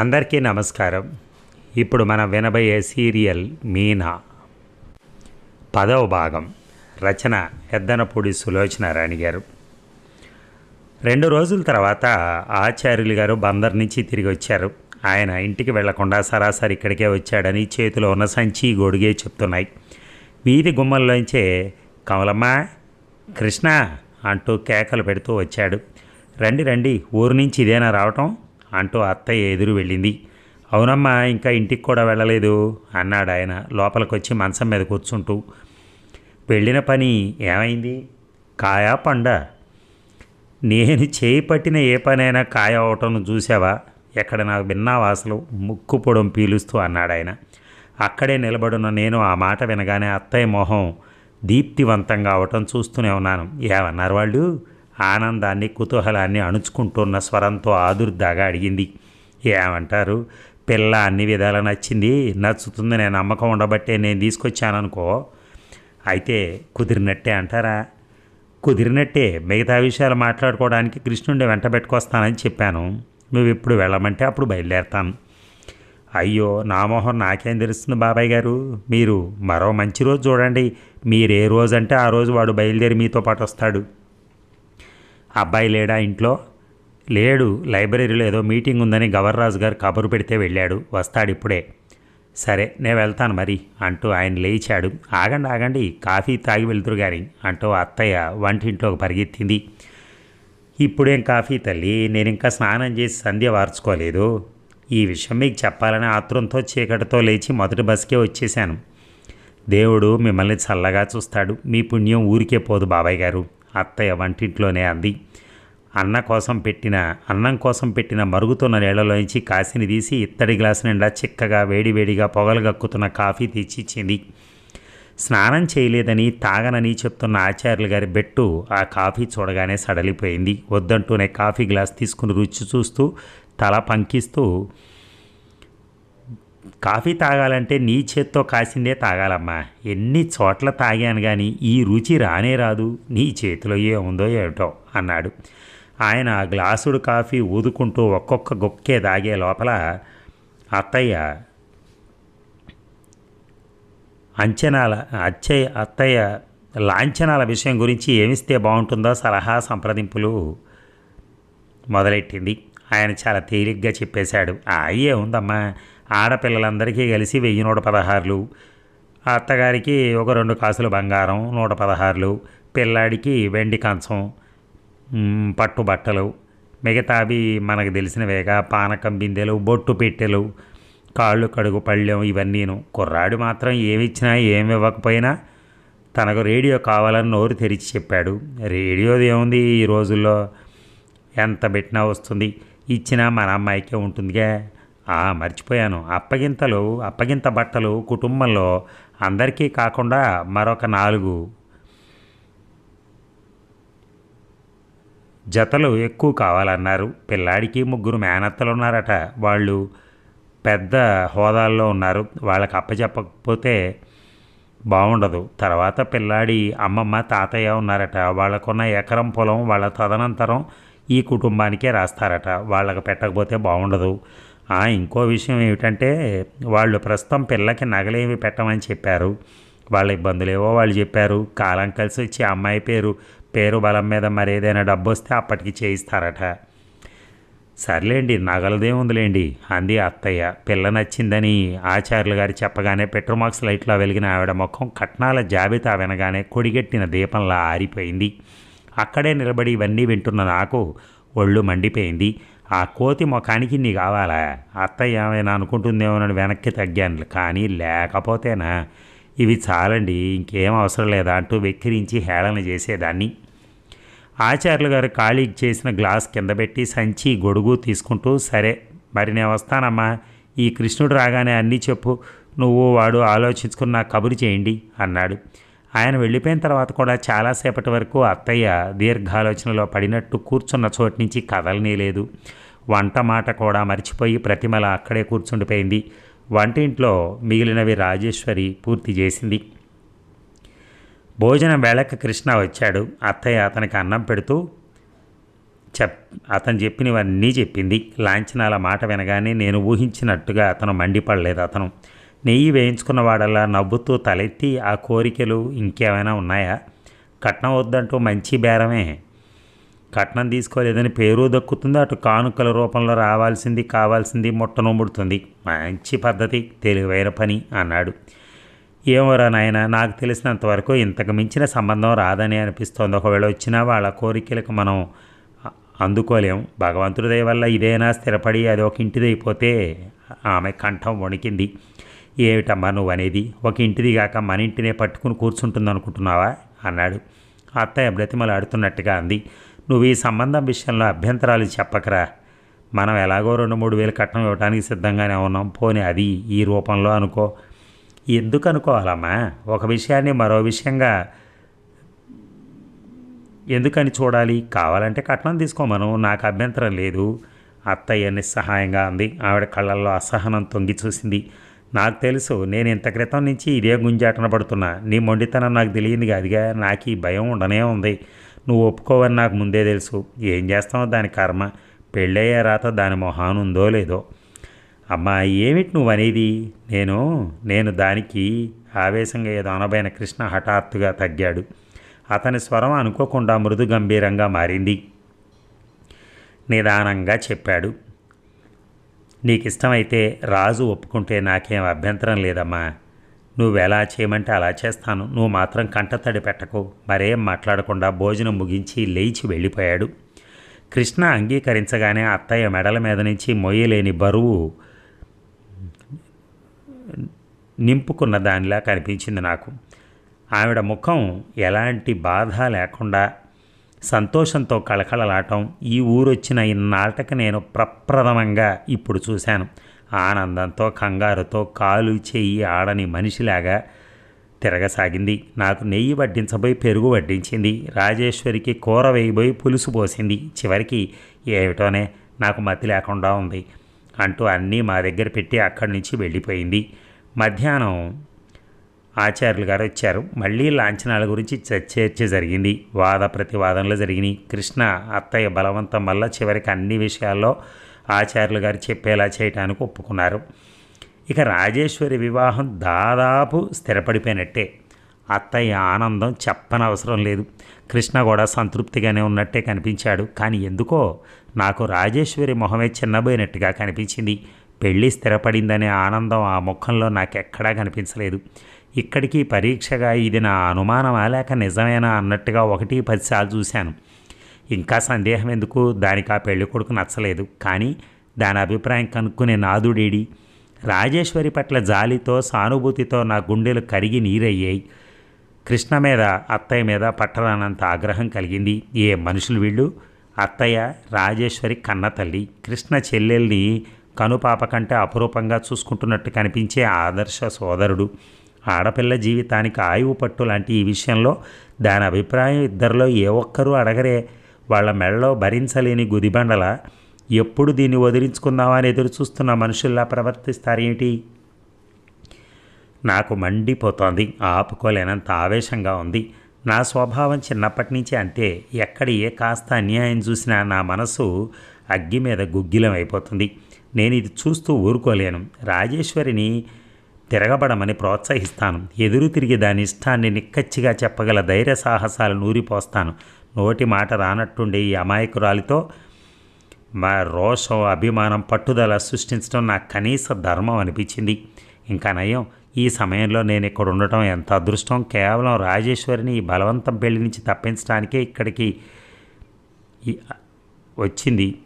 అందరికీ నమస్కారం. ఇప్పుడు మనం వినబోయే సీరియల్ మీనా. పదవ భాగం. రచన ఎద్దనపూడి సులోచన రాణి గారు. రెండు రోజుల తర్వాత ఆచార్యులు గారు బందర్ నుంచి తిరిగి వచ్చారు. ఆయన ఇంటికి వెళ్ళకుండా సరాసరి ఇక్కడికే వచ్చాడని చేతిలో ఉన్న సంచి గొడుగే చెప్తున్నాయి. వీధి గుమ్మల్లోంచే కమలమ్మ కృష్ణ అంటూ కేకలు పెడుతూ వచ్చాడు. రండి రండి ఊరు నుంచి ఇదేనా రావటం? అంటూ అత్తయ్య ఎదురు వెళ్ళింది. అవునమ్మా ఇంకా ఇంటికి కూడా వెళ్ళలేదు అన్నాడు ఆయన లోపలికొచ్చి మంచం మీద కూర్చుంటూ. వెళ్ళిన పని ఏమైంది? కాయా పండ. నేను చేయి పట్టిన ఏ పనైనా కాయ అవటం చూసావా ఎక్కడ నాకు విన్నావా అసలు? ముక్కు పొడం పీలుస్తూ అన్నాడు ఆయన. అక్కడే నిలబడున్న నేను ఆ మాట వినగానే అత్తయ్య మొహం దీప్తివంతంగా అవటం చూస్తూనే ఉన్నాను. ఏమన్నారు వాళ్ళు? ఆనందాన్ని కుతూహలాన్ని అణుచుకుంటున్న స్వరంతో ఆదుర్దాగా అడిగింది. ఏమంటారు? పిల్ల అన్ని విధాలా నచ్చింది నచ్చుతుంది నేను నమ్మకం ఉండబట్టే నేను తీసుకొచ్చాననుకో. అయితే కుదిరినట్టే అంటారా? కుదిరినట్టే మిగతా విషయాలు మాట్లాడుకోవడానికి కృష్ణుడిని వెంట పెట్టుకొస్తానని చెప్పాను. నువ్వు ఇప్పుడు వెళ్ళమంటే అప్పుడు బయలుదేరతాను. అయ్యో నా మొహం నాకేం తెలుస్తుంది బాబాయ్ గారు? మీరు మరో మంచి రోజు చూడండి. మీరు ఏ రోజు అంటే ఆ రోజు వాడు బయలుదేరి మీతో పాటు వస్తాడు. అబ్బాయి లేడా ఇంట్లో? లేడు. లైబ్రరీలో ఏదో మీటింగ్ ఉందని గవర్రాజు గారు కబురు పెడితే వెళ్ళాడు. వస్తాడు ఇప్పుడే. సరే నేను వెళ్తాను మరి అంటూ ఆయన లేచాడు. ఆగండి ఆగండి. కాఫీ తాగి వెళ్తురు గాని అంటూ అత్తయ్య వంటింట్లోకి పరిగెత్తింది. ఇప్పుడేం కాఫీ తల్లి? నేను ఇంకా స్నానం చేసి సంధ్య వార్చుకోలేదు. ఈ విషయం మీకు చెప్పాలని ఆత్రంతో చీకటితో లేచి మొదటి బస్కే వచ్చేశాను. దేవుడు మిమ్మల్ని చల్లగా చూస్తాడు. మీ పుణ్యం ఊరికే పోదు బాబాయ్ గారు అత్తయ్య వంటింట్లోనే అంది. అన్న కోసం పెట్టిన అన్నం కోసం పెట్టిన మరుగుతున్న నీళ్ళలోంచి కాసిని తీసి ఇత్తడి గ్లాసు నిండా చిక్కగా వేడివేడిగా పొగలు గక్కుతున్న కాఫీ తెచ్చిచ్చింది స్నానం చేయలేదని తాగనని చెప్తున్న ఆచార్యులు గారి బెట్టు ఆ కాఫీ చూడగానే సడలిపోయింది. వద్దంటూనే కాఫీ గ్లాస్ తీసుకుని రుచి చూస్తూ తల పంకిస్తూ కాఫీ తాగాలంటే నీ చేత్తో కాసిందే తాగాలమ్మా. ఎన్ని చోట్ల తాగాను కానీ ఈ రుచి రానే రాదు. నీ చేతిలో ఏముందో ఏమిటో అన్నాడు. ఆయన గ్లాసుడు కాఫీ ఊదుకుంటూ ఒక్కొక్క గొక్కే తాగే లోపల అత్తయ్య అంచనాల అచ్చయ్య అత్తయ్య లాంఛనాల విషయం గురించి ఏమిస్తే బాగుంటుందో సలహా సంప్రదింపులు మొదలెట్టింది. ఆయన చాలా తేలిగ్గా చెప్పేశాడు. అయ్యే ఉందమ్మా ఆడపిల్లలందరికీ కలిసి వెయ్యి నూట పదహారులు. అత్తగారికి ఒక రెండు కాసులు బంగారం నూట పదహారులు. పిల్లాడికి వెండి కంచం. పట్టు బట్టలు మిగతావి మనకు తెలిసినవేగా పానకం బిందెలు బొట్టు పెట్టెలు కాళ్ళు కడుగు పళ్ళెం ఇవన్నీను. కుర్రాడు మాత్రం ఏమిచ్చినా ఏమి ఇవ్వకపోయినా తనకు రేడియో కావాలని నోరు తెరిచి చెప్పాడు. రేడియోది ఏముంది? ఈ రోజుల్లో ఎంత పెట్టినా వస్తుంది. ఇచ్చినా మన అమ్మాయికే ఉంటుందిగా. ఆ మర్చిపోయాను. అప్పగింతలు అప్పగింత బట్టలు కుటుంబంలో అందరికీ కాకుండా మరొక నాలుగు జతలు ఎక్కువ కావాలన్నారు. పిల్లాడికి ముగ్గురు మేనత్తలు ఉన్నారట వాళ్ళు పెద్ద హోదాల్లో ఉన్నారు. వాళ్ళకి అప్పచెప్పకపోతే బాగుండదు తర్వాత పిల్లాడి అమ్మమ్మ తాతయ్య ఉన్నారట. వాళ్ళకున్న ఎకరం పొలం వాళ్ళ తదనంతరం ఈ కుటుంబానికే రాస్తారట. వాళ్ళకి పెట్టకపోతే బాగుండదు ఇంకో విషయం ఏమిటంటే వాళ్ళు ప్రస్తుతం పిల్లకి నగలేమి పెట్టమని చెప్పారు. వాళ్ళ ఇబ్బందులేవో వాళ్ళు చెప్పారు. కాలం కలిసి వచ్చి అమ్మాయి పేరు పేరు బలం మీద మరేదైనా డబ్బు వస్తే అప్పటికి చేయిస్తారట. సర్లేండి నగలదే ఉందిలేండి అంది అత్తయ్య. పిల్ల నచ్చిందని ఆచార్యులు గారు చెప్పగానే పెట్రోమాక్స్ లైట్లో వెలిగిన ఆవిడ ముఖం కట్నాల జాబితా వినగానే కొడిగట్టిన దీపంలా ఆరిపోయింది. అక్కడే నిలబడి ఇవన్నీ వింటున్న నాకు ఒళ్ళు మండిపోయింది. ఆ కోతి ముఖానికి నీ కావాలా? అత్తయ్య ఏమైనా అనుకుంటుందేమోనని వెనక్కి తగ్గాను. కానీ లేకపోతేనా? ఇవి చాలండి ఇంకేం అవసరం లేదా అంటూ వెక్కిరించి హేళన చేసేదాన్ని. ఆచార్యులు గారు ఖాళీకి చేసిన గ్లాస్ కింద పెట్టి సంచి గొడుగు తీసుకుంటూ సరే మరి నేను వస్తానమ్మా. ఈ కృష్ణుడు రాగానే అన్నీ చెప్పు. నువ్వు వాడు ఆలోచించుకుని నాకు కబురు చేయండి అన్నాడు. ఆయన వెళ్ళిపోయిన తర్వాత కూడా చాలాసేపటి వరకు అత్తయ్య దీర్ఘాలోచనలో పడినట్టు కూర్చున్న చోటు నుంచి కదలనే లేదు. వంట మాట కూడా మర్చిపోయి ప్రతిమల అక్కడే కూర్చుండిపోయింది. వంటింట్లో మిగిలినవి రాజేశ్వరి పూర్తి చేసింది. భోజనం వేళకి కృష్ణ వచ్చాడు. అత్తయ్య అతనికి అన్నం పెడుతూ చెప్ అతను చెప్పినవన్నీ చెప్పింది. లాంఛనాల మాట వినగానే నేను ఊహించినట్టుగా అతను మండిపడలేదు. అతను నెయ్యి వేయించుకున్న వాడల్లా నవ్వుతూ తలెత్తి ఆ కోరికలు ఇంకేమైనా ఉన్నాయా? కట్నం వద్దంటూ మంచి బేరమే. కట్నం తీసుకోలేదని పేరు దక్కుతుంది. అటు కానుకల రూపంలో రావాల్సింది కావాల్సింది ముట్టనొమ్ముడుతుంది. మంచి పద్ధతి తెలివైన పని అన్నాడు. ఏమోరా నాయన నాకు తెలిసినంత వరకు ఇంతకు మించిన సంబంధం రాదని అనిపిస్తోంది. ఒకవేళ వచ్చినా వాళ్ళ కోరికలకు మనం అందుకోలేం. భగవంతుడి దయ వల్ల ఇదేనా స్థిరపడి అది ఒక ఇంటిదైపోతే ఆమె కంఠం వణికింది. ఏమిటమ్మా నువ్వు అనేది ఒక ఇంటిది కాక మన ఇంటినే పట్టుకుని కూర్చుంటుంది అనుకుంటున్నావా అన్నాడు. అత్తయ్య బ్రతిమలాడుతున్నట్టుగా అంది. నువ్వు ఈ సంబంధం విషయంలో అభ్యంతరాలు చెప్పకరా. మనం ఎలాగో రెండు మూడు వేలు కట్నం ఇవ్వడానికి సిద్ధంగానే ఉన్నాం. పోనీ అది ఈ రూపంలో అనుకో. ఎందుకు అనుకోవాలమ్మా ఒక విషయాన్ని మరో విషయంగా ఎందుకని చూడాలి? కావాలంటే కట్నం తీసుకోమను నాకు అభ్యంతరం లేదు. అత్తయ్య నిస్సహాయంగా అంది. ఆవిడ కళ్ళల్లో అసహనం తొంగి చూసింది. నాకు తెలుసు నేను ఇంత క్రితం నుంచి ఇదే గుంజాటన పడుతున్నా. నీ మొండితనం నాకు తెలియదు కాదుగా నాకు ఈ భయం ఉండనే ఉంది. నువ్వు ఒప్పుకోవని నాకు ముందే తెలుసు. ఏం చేస్తావో దాని కర్మ? పెళ్ళయ్యే రాత దాని మొహానుందో లేదో. అమ్మా ఏమిటి నువ్వు అనేది నేను నేను దానికి ఆవేశంగా ఏదో అనబైన కృష్ణ హఠాత్తుగా తగ్గాడు. అతని స్వరం అనుకోకుండా మృదు గంభీరంగా మారింది. నిదానంగా చెప్పాడు. నీకు ఇష్టమైతే రాజు ఒప్పుకుంటే నాకేం అభ్యంతరం లేదమ్మా. నువ్వు ఎలా చేయమంటే అలా చేస్తాను. నువ్వు మాత్రం కంటతడి పెట్టకు. మరేం మాట్లాడకుండా భోజనం ముగించి లేచి వెళ్ళిపోయాడు. కృష్ణ అంగీకరించగానే అత్తయ్య మెడల మీద నుంచి మొయ్యలేని బరువు నింపుకున్న దానిలా కనిపించింది నాకు. ఆవిడ ముఖం ఎలాంటి బాధ లేకుండా సంతోషంతో కళకళలాటం ఈ ఊరొచ్చిన ఇన్నాళ్ళకి నేను ప్రప్రథమంగా ఇప్పుడు చూశాను. ఆనందంతో కంగారుతో కాలు చెయ్యి ఆడని మనిషిలాగా తిరగసాగింది. నాకు నెయ్యి వడ్డించబోయి పెరుగు వడ్డించింది. రాజేశ్వరికి కూర వేయబోయి పులుసు పోసింది. చివరికి ఏమిటోనే నాకు మతి లేకుండా ఉంది అంటూ అన్నీ మా దగ్గర పెట్టి అక్కడి నుంచి వెళ్ళిపోయింది. మధ్యాహ్నం ఆచార్యులు గారు వచ్చారు మళ్ళీ లాంఛనాల గురించి చర్చ జరిగింది. వాద ప్రతివాదనలు జరిగినాయి. కృష్ణ అత్తయ్య బలవంతం వల్ల చివరికి అన్ని విషయాల్లో ఆచార్యులు గారు చెప్పేలా చేయటానికి ఒప్పుకున్నారు. ఇక రాజేశ్వరి వివాహం దాదాపు స్థిరపడిపోయినట్టే. అత్తయ్య ఆనందం చెప్పనవసరం లేదు. కృష్ణ కూడా సంతృప్తిగానే ఉన్నట్టే కనిపించాడు. కానీ ఎందుకో నాకు రాజేశ్వరి మొహమే చిన్నబోయినట్టుగా కనిపించింది. పెళ్ళి స్థిరపడిందనే ఆనందం ఆ ముఖంలో నాకెక్కడా కనిపించలేదు. ఇక్కడికి పరీక్షగా ఇది నా అనుమానమా లేక నిజమేనా అన్నట్టుగా ఒకటి పదిసార్లు చూశాను. ఇంకా సందేహం ఎందుకు? దానికి ఆ పెళ్ళి కొడుకు నచ్చలేదు. కానీ దాని అభిప్రాయం కనుక్కునే నాదుడేడి. రాజేశ్వరి పట్ల జాలితో సానుభూతితో నా గుండెలు కరిగి నీరయ్యాయి. కృష్ణ మీద అత్తయ్య మీద పట్టరానంత ఆగ్రహం కలిగింది. ఏ మనుషులు వీళ్ళు? అత్తయ్య రాజేశ్వరి కన్న తల్లి. కృష్ణ చెల్లెల్ని కనుపాప కంటే అపురూపంగా చూసుకుంటున్నట్టు కనిపించే ఆదర్శ సోదరుడు. ఆడపిల్ల జీవితానికి ఆయువు పట్టు లాంటి ఈ విషయంలో దాని అభిప్రాయం ఇద్దరిలో ఏ ఒక్కరూ అడగరే. వాళ్ళ మెడలో భరించలేని గుదిబండల ఎప్పుడు దీన్ని వదిలించుకుందామా అని ఎదురు చూస్తున్న మనుషుల్లా ప్రవర్తిస్తారేమిటి? నాకు మండిపోతోంది ఆపుకోలేనంత ఆవేశంగా ఉంది. నా స్వభావం చిన్నప్పటి నుంచి అంతే. ఎక్కడ ఏ కాస్త అన్యాయం చూసినా నా మనసు అగ్గి మీద గుగ్గిలం అయిపోతుంది. నేను ఇది చూస్తూ ఊరుకోలేను. రాజేశ్వరిని తిరగబడమని ప్రోత్సహిస్తాను. ఎదురు తిరిగి దాని ఇష్టాన్ని నిక్కచ్చిగా చెప్పగల ధైర్య సాహసాలు నూరిపోస్తాను నోటి మాట రానట్టుండే ఈ అమాయకురాలితో మా రోషం అభిమానం పట్టుదల సృష్టించడం నాకు కనీస ధర్మం అనిపించింది. ఇంకా నయం ఈ సమయంలో నేను ఇక్కడ ఉండటం ఎంత అదృష్టం? కేవలం రాజేశ్వరిని ఈ బలవంతం పెళ్ళి నుంచి తప్పించడానికే ఇక్కడికి వచ్చింది.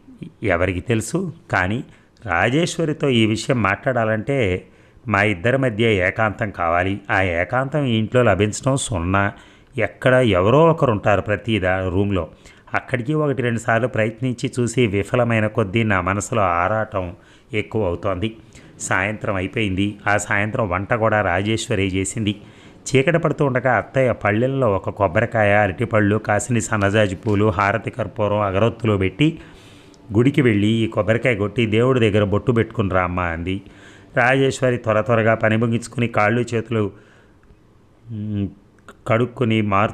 ఎవరికి తెలుసు? కానీ రాజేశ్వరితో ఈ విషయం మాట్లాడాలంటే మా ఇద్దరి మధ్య ఏకాంతం కావాలి. ఆ ఏకాంతం ఇంట్లో లభించడం సున్నా. ఎక్కడ ఎవరో ఒకరు ఉంటారు ప్రతి దా రూమ్లో. అక్కడికి ఒకటి రెండు సార్లు ప్రయత్నించి చూసి విఫలమైన కొద్దీ నా మనసులో ఆరాటం ఎక్కువ అవుతోంది సాయంత్రం అయిపోయింది. ఆ సాయంత్రం వంట కూడా రాజేశ్వరి చేసింది. చీకటి పడుతూ ఉండగా అత్తయ్య పళ్ళెల్లో ఒక కొబ్బరికాయ అరటిపళ్ళు కాసిని సన్నజాజి పూలు హారతి కర్పూరం అగరొత్తులు పెట్టి గుడికి వెళ్ళి ఈ కొబ్బరికాయ కొట్టి దేవుడి దగ్గర బొట్టు పెట్టుకుని రామ్మ అంది. రాజేశ్వరి త్వర త్వరగా పని ముగించుకుని కాళ్ళు చేతులు కడుక్కొని మార్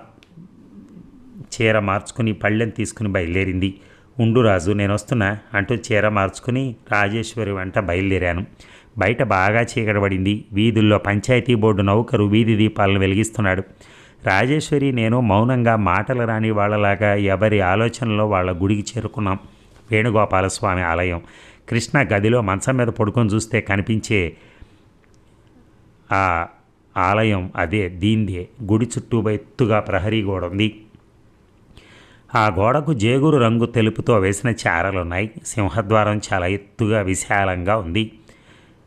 చీర మార్చుకుని పళ్ళెం తీసుకుని బయలుదేరింది. ఉండు రాజు నేను వస్తున్నా అంటూ చీర మార్చుకుని రాజేశ్వరి వెంట బయలుదేరాను. బయట బాగా చీకటబడింది వీధుల్లో పంచాయతీ బోర్డు నౌకరు వీధి దీపాలను వెలిగిస్తున్నాడు. రాజేశ్వరి నేను మౌనంగా మాటలు రాని వాళ్ళలాగా ఎవరి ఆలోచనలో వాళ్ళ గుడికి చేరుకున్నాం. వేణుగోపాలస్వామి ఆలయం. కృష్ణ గదిలో మంచం మీద పడుకొని చూస్తే కనిపించే ఆ ఆలయం అదే దీందే. గుడి చుట్టూ ఎత్తుగా ప్రహరీ గోడ ఉంది. ఆ గోడకు జేగురు రంగు తెలుపుతో వేసిన చారలున్నాయి. సింహద్వారం చాలా ఎత్తుగా విశాలంగా ఉంది.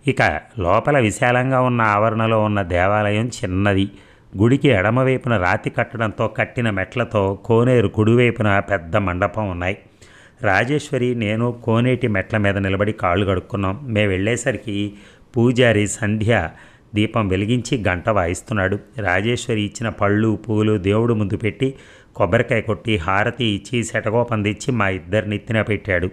ఇక లోపల విశాలంగా ఉన్న ఆవరణలో ఉన్న దేవాలయం చిన్నది. గుడికి ఎడమవైపున రాతి కట్టడంతో కట్టిన మెట్లతో కోనేరు కుడివైపున పెద్ద మండపం ఉన్నాయి. రాజేశ్వరి నేను కోనేటి మెట్ల మీద నిలబడి కాళ్ళు కడుక్కున్నాం. మేము వెళ్ళేసరికి పూజారి సంధ్య దీపం వెలిగించి గంట వాయిస్తున్నాడు. రాజేశ్వరి ఇచ్చిన పళ్ళు పూలు దేవుడు ముందు పెట్టి కొబ్బరికాయ కొట్టి హారతి ఇచ్చి శటకోపం మా ఇద్దరి నెత్తిన పెట్టాడు.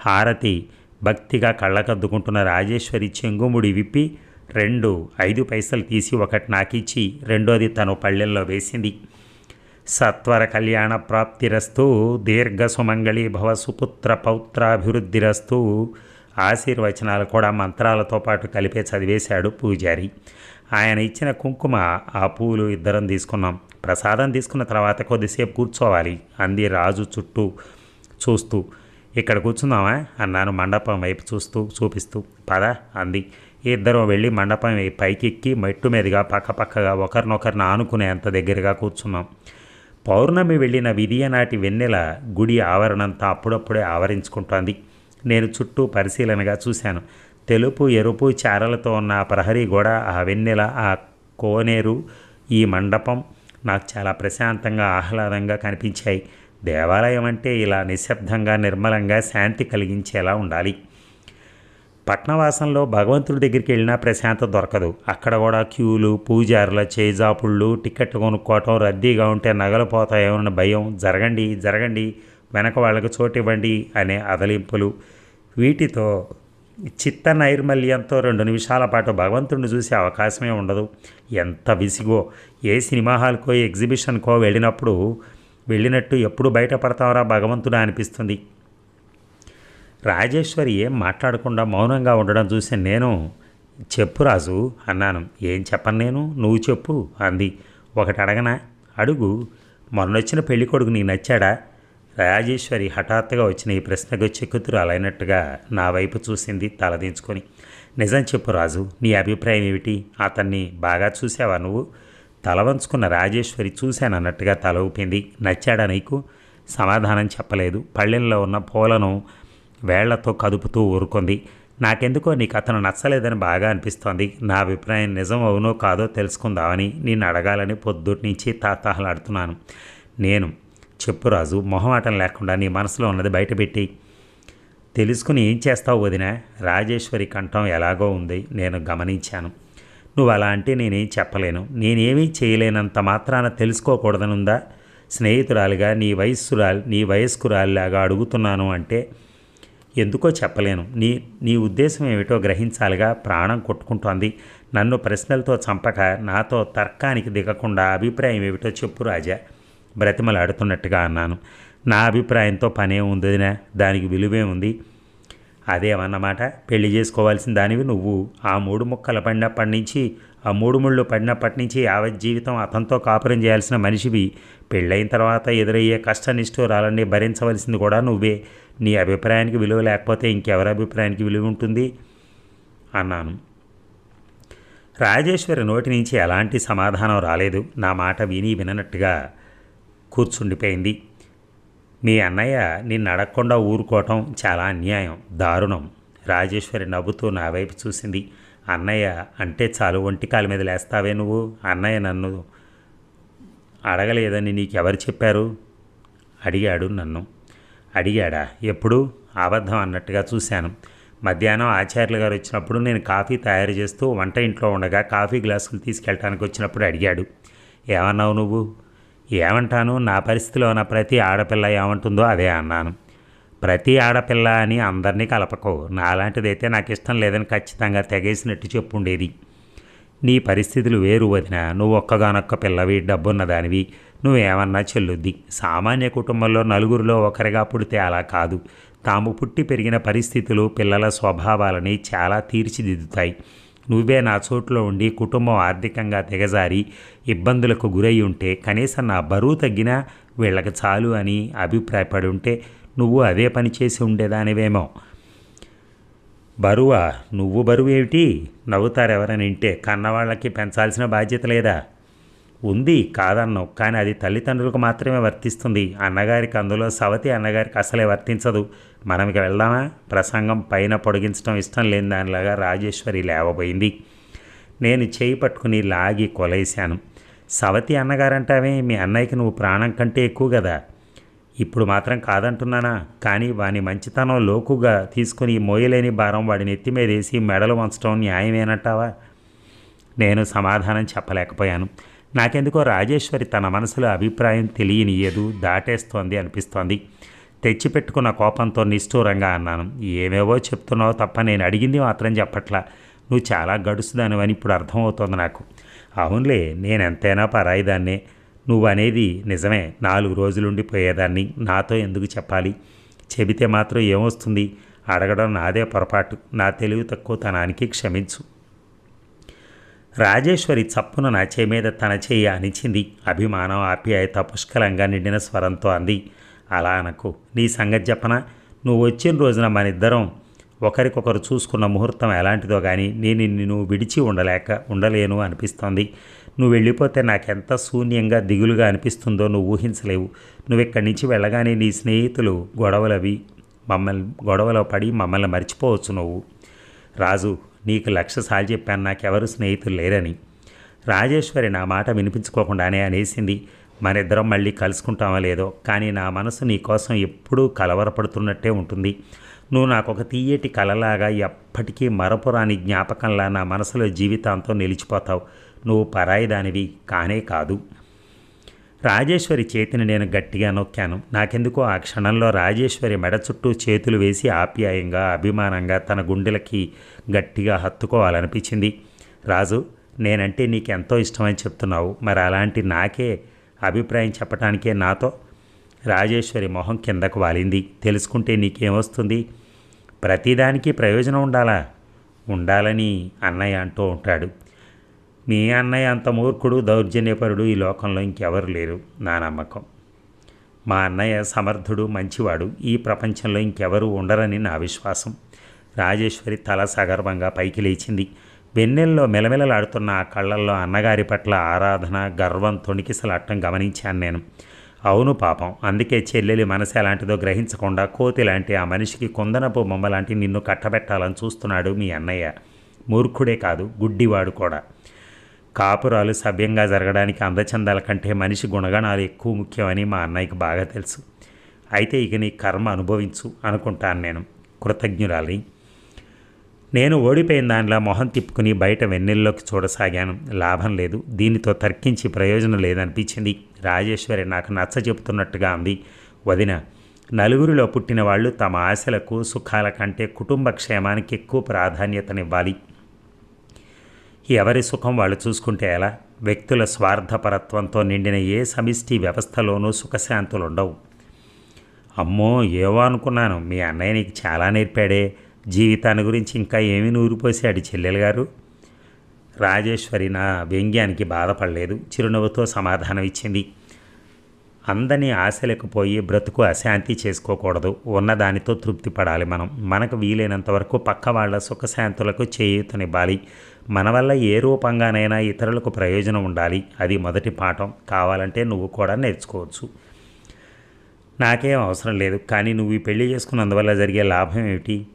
హారతి భక్తిగా కళ్ళకద్దుకుంటున్న రాజేశ్వరి చెంగుముడి విప్పి రెండు ఐదు పైసలు తీసి ఒకటి నాకిచ్చి రెండోది తను పళ్ళెల్లో వేసింది. సత్వర కళ్యాణ ప్రాప్తిరస్తు దీర్ఘ సుమంగళి భవ సుపుత్ర పౌత్రాభివృద్ధిరస్తు ఆశీర్వచనాలు కూడా మంత్రాలతో పాటు కలిపే చదివేశాడు పూజారి. ఆయన ఇచ్చిన కుంకుమ ఆ పూలు ఇద్దరం తీసుకున్నాం. ప్రసాదం తీసుకున్న తర్వాత కొద్దిసేపు కూర్చోవాలి. అంది రాజు చుట్టూ చూస్తూ. ఇక్కడ కూర్చుందామా అన్నాను మండపం వైపు చూస్తూ చూపిస్తూ. పద అంది. ఇద్దరం వెళ్ళి మండపం పైకెక్కి మెట్టు మీదుగా పక్కపక్కగా ఒకరినొకరిని ఆనుకునేంత దగ్గరగా కూర్చున్నాం. పౌర్ణమి వెళ్ళిన విధియనాటి వెన్నెల గుడి ఆవరణంతా అప్పుడప్పుడే ఆవరించుకుంటోంది. నేను చుట్టూ పరిశీలనగా చూశాను. తెలుపు ఎరుపు చారలతో ఉన్న ప్రహరీ గోడ ఆ వెన్నెల ఆ కోనేరు ఈ మండపం నాకు చాలా ప్రశాంతంగా ఆహ్లాదంగా కనిపించాయి. దేవాలయం అంటే ఇలా నిశ్శబ్దంగా నిర్మలంగా శాంతి కలిగించేలా ఉండాలి. పట్నవాసంలో భగవంతుడి దగ్గరికి వెళ్ళినా ప్రశాంతత దొరకదు. అక్కడ కూడా క్యూలు పూజారుల చేజాపుళ్ళు టికెట్లు కొనుక్కోవటం రద్దీగా ఉంటే నగలు పోతాయేమన్న భయం. జరగండి జరగండి వెనక వాళ్ళకి చోటు ఇవ్వండి అనే అదలింపులు. వీటితో చిత్త నైర్మల్యంతో రెండు నిమిషాల పాటు భగవంతుడిని చూసే అవకాశమే ఉండదు. ఎంత విసిగో. ఏ సినిమా హాల్కో ఎగ్జిబిషన్కో వెళ్ళినప్పుడు వెళ్ళినట్టు ఎప్పుడు బయటపడతావరా భగవంతుడా అనిపిస్తుంది. రాజేశ్వరి ఏం మాట్లాడకుండా మౌనంగా ఉండడం చూసి నేను చెప్పు రాజు అన్నాను. ఏం చెప్పను నేను? నువ్వు చెప్పు అంది. ఒకటి అడగనా? అడుగు. మొన్నొచ్చిన పెళ్ళి కొడుకు నీకు నచ్చాడా? రాజేశ్వరి హఠాత్తుగా వచ్చిన ఈ ప్రశ్నకు చెక్కుతురాలైనట్టుగా నా వైపు చూసింది తలదించుకొని. నిజం చెప్పు రాజు నీ అభిప్రాయం ఏమిటి? అతన్ని బాగా చూసావా నువ్వు? తల వంచుకున్న రాజేశ్వరి చూశానన్నట్టుగా తల ఊపింది. నచ్చాడా నీకు? సమాధానం చెప్పలేదు. పళ్ళెంలో ఉన్న పూలను వేళ్ళతో కదుపుతూ ఊరుకుంది. నాకెందుకో నీకు అతను నచ్చలేదని బాగా అనిపిస్తోంది. నా అభిప్రాయం నిజం అవునో కాదో తెలుసుకుందామని నేను అడగాలని పొద్దుటి నుంచి తాతాహలాడుతున్నాను. నేను చెప్పు రాజు మొహమాటం లేకుండా నీ మనసులో ఉన్నది బయటపెట్టి. తెలుసుకుని ఏం చేస్తావు వదిన? రాజేశ్వరి కంఠం ఎలాగో ఉంది. నేను గమనించాను. నువ్వు అలా అంటే నేనేం చెప్పలేను. నేనేమీ చేయలేనంత మాత్రాన తెలుసుకోకూడదనుందా? స్నేహితురాలిగా నీ వయస్సురాలి నీ వయస్కురాలిలాగా అడుగుతున్నాను అంటే ఎందుకో చెప్పలేను. నీ నీ ఉద్దేశం ఏమిటో గ్రహించాలిగా ప్రాణం కొట్టుకుంటోంది. నన్ను ప్రశ్నలతో చంపక నాతో తర్కానికి దిగకుండా అభిప్రాయం ఏమిటో చెప్పు రాజా బ్రతిమలాడుతున్నట్టుగా అన్నాను. నా అభిప్రాయంతో పనే ఉందినా దానికి విలువే ఉంది. అదేమన్నమాట? పెళ్ళి చేసుకోవాల్సిన దానివి నువ్వు. ఆ మూడు ముక్కలు పడినప్పటి నుంచి ఆ మూడు ముళ్ళు పడినప్పటి నుంచి యావత్ జీవితం అతనితో కాపురం చేయాల్సిన మనిషివి. పెళ్ళైన తర్వాత ఎదురయ్యే కష్ట నిష్ఠూరాలన్నీ భరించవలసింది కూడా నువ్వే. నీ అభిప్రాయానికి విలువ లేకపోతే ఇంకెవరి అభిప్రాయానికి విలువ ఉంటుంది? అన్నాను. రాజేశ్వరి నోటి నుంచి ఎలాంటి సమాధానం రాలేదు. నా మాట విని విననట్టుగా కూర్చుండిపోయింది. మీ అన్నయ్య నిన్ను అడగకుండా ఊరుకోవటం చాలా అన్యాయం దారుణం. రాజేశ్వరి నవ్వుతూ నా వైపు చూసింది. అన్నయ్య అంటే చాలు ఒంటికాల మీద లేస్తావే నువ్వు? అన్నయ్య నన్ను అడగలేదని నీకెవరు చెప్పారు? అడిగాడు నన్ను. అడిగాడా. ఎప్పుడు? అబద్ధం అన్నట్టుగా చూశాను. మధ్యాహ్నం ఆచార్యులు గారు వచ్చినప్పుడు నేను కాఫీ తయారు చేస్తూ వంట ఇంట్లో ఉండగా కాఫీ గ్లాసులు తీసుకెళ్ళటానికి వచ్చినప్పుడు అడిగాడు. ఏమన్నావు నువ్వు? ఏమంటాను? నా పరిస్థితిలో ఉన్న ప్రతి ఆడపిల్ల ఏమంటుందో అదే అన్నాను. ప్రతి ఆడపిల్ల అని అందరినీ కలపకో. నాలాంటిదైతే నాకు ఇష్టం లేదని ఖచ్చితంగా తెగేసినట్టు చెప్పుండేది. నీ పరిస్థితులు వేరు వదిన. నువ్వు ఒక్కగానొక్క పిల్లవి డబ్బున్న దానివి. నువ్వేమన్నా చెల్లుద్ది. సామాన్య కుటుంబంలో నలుగురిలో ఒకరిగా పుడితే అలా కాదు. తాము పుట్టి పెరిగిన పరిస్థితులు పిల్లల స్వభావాలని చాలా తీర్చిదిద్దుతాయి. నువ్వే నా చోట్లో ఉండి కుటుంబం ఆర్థికంగా దిగజారి ఇబ్బందులకు గురై ఉంటే కనీసం నా బరువు తగ్గినా వీళ్ళకి చాలు అని అభిప్రాయపడి ఉంటే నువ్వు అదే పని చేసి ఉండేదానివేమో. బరువా నువ్వు బరువు ఏమిటి? నవ్వుతారు ఎవరైనా ఇంటే కన్నవాళ్ళకి పెంచాల్సిన బాధ్యత లేదా? ఉంది కాదన్నావు కానీ అది తల్లిదండ్రులకు మాత్రమే వర్తిస్తుంది. అన్నగారికి అందులో సవతి అన్నగారికి అసలే వర్తించదు. మనం ఇక వెళ్దామా? ప్రసంగం పైన పొడిగించడం ఇష్టం లేని దానిలాగా రాజేశ్వరి లేవబోయింది. నేను చేయి పట్టుకుని లాగి కొలేశాను. సవతి అన్నగారంటావే మీ అన్నయ్యకి నువ్వు ప్రాణం కంటే ఎక్కువ కదా? ఇప్పుడు మాత్రం కాదంటున్నానా? కానీ వాని మంచితనం లోకుగా తీసుకుని మోయలేని భారం వాడి నెత్తి మీదేసి మెడలు వంచడం న్యాయమేనట్టావా నేను సమాధానం చెప్పలేకపోయాను. నాకెందుకో రాజేశ్వరి తన మనసులో అభిప్రాయం తెలియనియదు దాటేస్తోంది అనిపిస్తోంది. తెచ్చిపెట్టుకున్న కోపంతో నిష్ఠూరంగా అన్నాను. ఏమేవో చెప్తున్నావో తప్ప నేను అడిగింది మాత్రం చెప్పట్లా. నువ్వు చాలా గడుసుదానివని ఇప్పుడు అర్థమవుతోంది నాకు. అవునులే నేను ఎంతైనా పరాయిదాన్నే. నువ్వు అనేది నిజమే. నాలుగు రోజులుండి పోయేదాన్ని. నాతో ఎందుకు చెప్పాలి? చెబితే మాత్రం ఏమొస్తుంది? అడగడం నాదే పొరపాటు. నా తెలివి తక్కువతనానికి క్షమించు. రాజేశ్వరి చప్పున నా చేయి మీద తన చెయ్యి అనిచింది అభిమానం ఆప్యాయత పుష్కలంగా నిండిన స్వరంతో అంది. అలా అనకు. నీ సంగతి చెప్పనా? నువ్వు వచ్చిన రోజున మన ఇద్దరం ఒకరికొకరు చూసుకున్న ముహూర్తం ఎలాంటిదో కానీ నేను నిన్ను విడిచి ఉండలేక ఉండలేను అనిపిస్తోంది. నువ్వు వెళ్ళిపోతే నాకెంత శూన్యంగా దిగులుగా అనిపిస్తుందో నువ్వు ఊహించలేవు. నువ్వు ఇక్కడి నుంచి వెళ్ళగానే నీ స్నేహితులు గొడవలవి మమ్మల్ని గొడవలో పడి మమ్మల్ని మర్చిపోవచ్చు నువ్వు. రాజు నీకు లక్ష సార్లు చెప్పాను నాకెవరు స్నేహితులు లేరని. రాజేశ్వరి నా మాట వినిపించుకోకుండానే అనేసింది. మనిద్దరం మళ్ళీ కలుసుకుంటామో లేదో కానీ నా మనసు నీకోసం ఎప్పుడూ కలవరపడుతున్నట్టే ఉంటుంది. నువ్వు నాకు ఒక తీయటి కలలాగా ఎప్పటికీ మరపురాని జ్ఞాపకంలా నా మనసులో జీవితాంతం నిలిచిపోతావు. నువ్వు పరాయి దానివి కానే కాదు. రాజేశ్వరి చేతిని నేను గట్టిగా నొక్కాను. నాకెందుకో ఆ క్షణంలో రాజేశ్వరి మెడ చుట్టూ చేతులు వేసి ఆప్యాయంగా అభిమానంగా తన గుండెలకి గట్టిగా హత్తుకోవాలనిపించింది. రాజు నేనంటే నీకెంతో ఇష్టమని చెప్తున్నావు. మరి అలాంటి నాకే అభిప్రాయం చెప్పటానికే నాతో? రాజేశ్వరి మొహం కిందకు వాలింది. తెలుసుకుంటే నీకేమొస్తుంది? ప్రతిదానికి ప్రయోజనం ఉండాలా? ఉండాలని అన్నయ్య అంటూ ఉంటాడు. మీ అన్నయ్య అంత మూర్ఖుడు దౌర్జన్యపరుడు ఈ లోకంలో ఇంకెవరు లేరు నా నమ్మకం. మా అన్నయ్య సమర్థుడు మంచివాడు. ఈ ప్రపంచంలో ఇంకెవరు ఉండరని నా విశ్వాసం. రాజేశ్వరి తల సగర్వంగా పైకి లేచింది. వెన్నెల్లో మెలమెలలాడుతున్న ఆ కళ్ళల్లో అన్నగారి పట్ల ఆరాధన గర్వం తొణికిసలాడటం గమనించాను నేను. అవును పాపం అందుకే చెల్లెలి మనసు ఎలాంటిదో గ్రహించకుండా కోతి లాంటి ఆ మనిషికి కొందనపు బొమ్మ లాంటి నిన్ను కట్టబెట్టాలని చూస్తున్నాడు మీ అన్నయ్య. మూర్ఖుడే కాదు గుడ్డివాడు కూడా. కాపురాలు సభ్యంగా జరగడానికి అందచందాల కంటే మనిషి గుణగణాలు ఎక్కువ ముఖ్యమని మా అన్నయ్యకి బాగా తెలుసు. అయితే ఇక నీ కర్మ అనుభవించు అనుకుంటాను నేను. కృతజ్ఞురాలి. నేను ఓడిపోయిన దానిలా మొహం తిప్పుకుని బయట వెన్నెల్లోకి చూడసాగాను. లాభం లేదు. దీనితో తర్కించి ప్రయోజనం లేదనిపించింది. రాజేశ్వరి నాకు నచ్చ చెబుతున్నట్టుగా అంది. వదిన నలుగురిలో పుట్టిన వాళ్ళు తమ ఆశలకు సుఖాల కంటే కుటుంబ క్షేమానికి ఎక్కువ ప్రాధాన్యతనివ్వాలి. ఎవరి సుఖం వాళ్ళు చూసుకుంటే ఎలా? వ్యక్తుల స్వార్థపరత్వంతో నిండిన ఏ సమిష్టి వ్యవస్థలోనూ సుఖశాంతులు ఉండవు అమ్మో ఏవో అనుకున్నాను. మీ అన్నయ్య నీకు చాలా నేర్పాడే. జీవితాన్ని గురించి ఇంకా ఏమి నూరిపోసాడు చెల్లెలు గారు. రాజేశ్వరి నా వ్యంగ్యానికి బాధపడలేదు. చిరునవ్వుతో సమాధానం ఇచ్చింది. అందని ఆశలకు పోయి బ్రతుకు అశాంతి చేసుకోకూడదు. ఉన్నదానితో తృప్తి పడాలి మనం. మనకు వీలైనంత వరకు పక్క వాళ్ళ సుఖశాంతులకు చేయూతనివ్వాలి. మన వల్ల ఏ రూపంగానైనా ఇతరులకు ప్రయోజనం ఉండాలి. అది మొదటి పాఠం. కావాలంటే నువ్వు కూడా నేర్చుకోవచ్చు. నాకేం అవసరం లేదు. కానీ నువ్వు ఈ పెళ్ళి చేసుకున్నందువల్ల జరిగే లాభం ఏమిటి?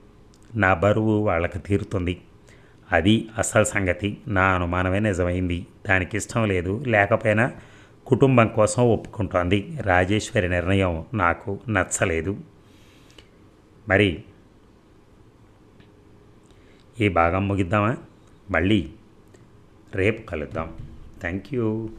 నా బరువు వాళ్ళకి తీరుతుంది. అది అసలు సంగతి. నా అనుమానమే నిజమైంది. దానికి ఇష్టం లేదు. లేకపోయినా కుటుంబం కోసం ఒప్పుకుంటోంది. రాజేశ్వరి నిర్ణయం నాకు నచ్చలేదు. మరి ఈ భాగం ముగిద్దామా? మళ్ళీ రేపు కలుద్దాం. Thank you.